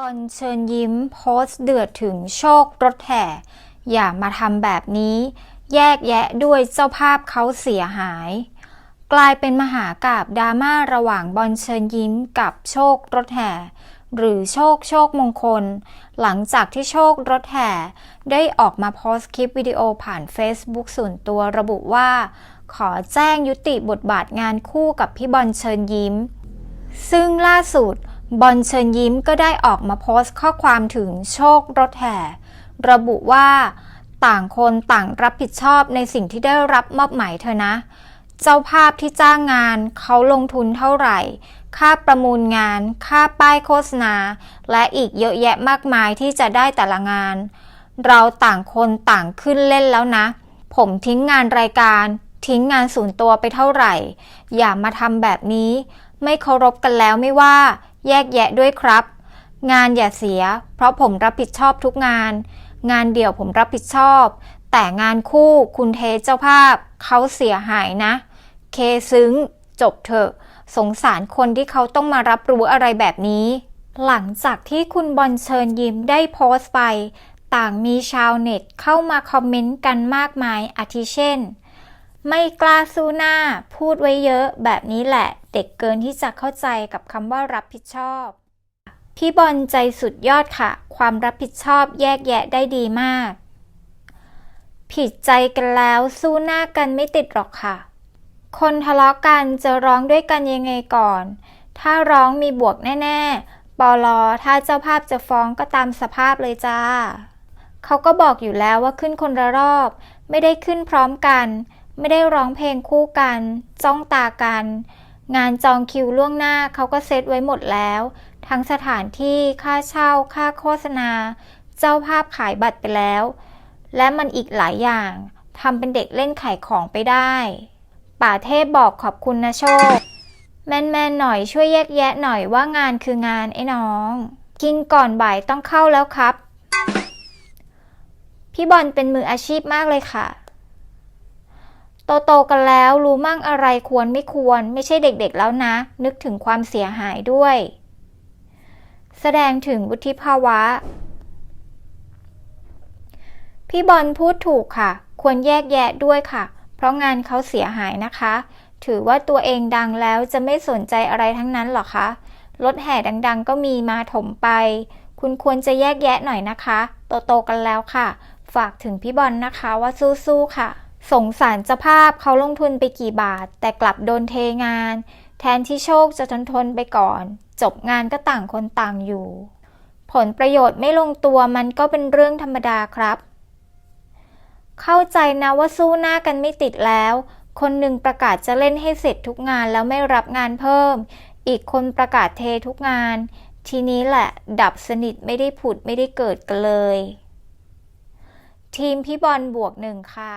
บอลเชิญยิ้มโพสต์เดือดถึงโชครถแห่ อย่ามาทำแบบนี้ แยกแยะด้วยเจ้าภาพเขาเสียหาย กลายเป็นมหากาบดราม่าระหว่างบอลเชิญยิ้มกับโชครถแห่ หรือโชคโชคมงคล หลังจากที่โชครถแห่ ได้ออกมาโพสต์คลิปวิดีโอผ่าน Facebook ส่วนตัวระบุว่า ขอแจ้งยุติบทบาทงานคู่กับพี่บอลเชิญยิ้ม ซึ่งล่าสุด บอลเชิญยิ้มก็ได้ออกมาโพสต์ข้อความถึงโชครถแห่ ระบุว่าต่างคนต่างรับผิดชอบในสิ่งที่ได้รับมอบหมายเธอนะ เจ้าภาพที่จ้างงานเขาลงทุนเท่าไหร่ ค่าประมูลงาน ค่าป้ายโฆษณา และอีกเยอะแยะมากมายที่จะได้แต่ละงาน เราต่างคนต่างขึ้นเล่นแล้วนะ ผมทิ้งงานรายการทิ้งงานส่วนตัวไปเท่าไหร่ อย่ามาทำแบบนี้ ไม่เคารพกันแล้วไม่ว่า แยกแยะด้วยครับ งานอย่าเสีย เพราะผมรับผิดชอบทุกงาน งานเดี่ยวผมรับผิดชอบ แต่งานคู่คุณเทเจ้าภาพ เขาเสียหายนะ เคซึ้ง จบเถอะ สงสารคนที่เขาต้องมารับรู้อะไรแบบนี้ หลังจากที่คุณบอลเชิญยิ้มได้โพสต์ไป ต่างมีชาวเน็ตเข้ามาคอมเมนต์กันมากมายอาทิเช่น ไม่กล้าสู้หน้า พูดไว้เยอะแบบนี้แหละ เด็กเกินที่จะเข้าใจกับคำว่ารับผิดชอบ พี่บอลใจสุดยอดค่ะ ความรับผิดชอบแยกแยะได้ดีมาก ผิดใจกันแล้วสู้หน้ากันไม่ติดหรอกค่ะ คนทะเลาะกันจะร้องด้วยกันยังไงก่อน ถ้าร้องมีบวกแน่ๆปอลอถ้าเจ้าภาพจะฟ้องก็ตามสภาพเลยจ้า เขาก็บอกอยู่แล้วว่าขึ้นคนละรอบ ไม่ได้ขึ้นพร้อมกัน ไม่ได้ร้องเพลงคู่กัน จ้องตากัน งานจองคิวล่วงหน้าเขาก็เซตไว้หมดแล้ว ทั้งสถานที่ค่าเช่าค่าโฆษณา เจ้าภาพขายบัตรไปแล้ว และมันอีกหลายอย่างทำเป็นเด็กเล่นขายของไปได้ ป่าเทพบอกขอบคุณนะโชค แมนๆหน่อยช่วยแยกแยะหน่อยว่างานคืองานไอ้น้อง กินก่อนบ่ายต้องเข้าแล้วครับ พี่บอลเป็นมืออาชีพมากเลยค่ะ โตโตกันแล้วรู้มั่งอะไรควรไม่ควร ไม่ใช่เด็กๆแล้วนะ นึกถึงความเสียหายด้วย แสดงถึงวุฒิภาวะ พี่บอลพูดถูกค่ะ ควรแยกแยะด้วยค่ะ เพราะงานเขาเสียหายนะคะ ถือว่าตัวเองดังแล้วจะไม่สนใจอะไรทั้งนั้นหรอคะรถแห่ดังๆ ก็มีมาถมไป คุณควรจะแยกแยะหน่อยนะคะ โตๆกันแล้วค่ะ ฝากถึงพี่บอลนะคะว่าสู้ๆค่ะ สงสารเจ้าภาพเขาลงทุนไปกี่บาท แต่กลับโดนเทงาน แทนที่โชคจะทนทนไปก่อน จบงานก็ต่างคนต่างอยู่ ผลประโยชน์ไม่ลงตัวมันก็เป็นเรื่องธรรมดาครับ เข้าใจนะว่าสู้หน้ากันไม่ติดแล้ว คนหนึ่งประกาศจะเล่นให้เสร็จทุกงานแล้วไม่รับงานเพิ่ม อีกคนประกาศเททุกงาน ทีนี้แหละ ดับสนิทไม่ได้ผุดไม่ได้เกิดกันเลย ทีมพี่บอลบวกหนึ่งค่ะ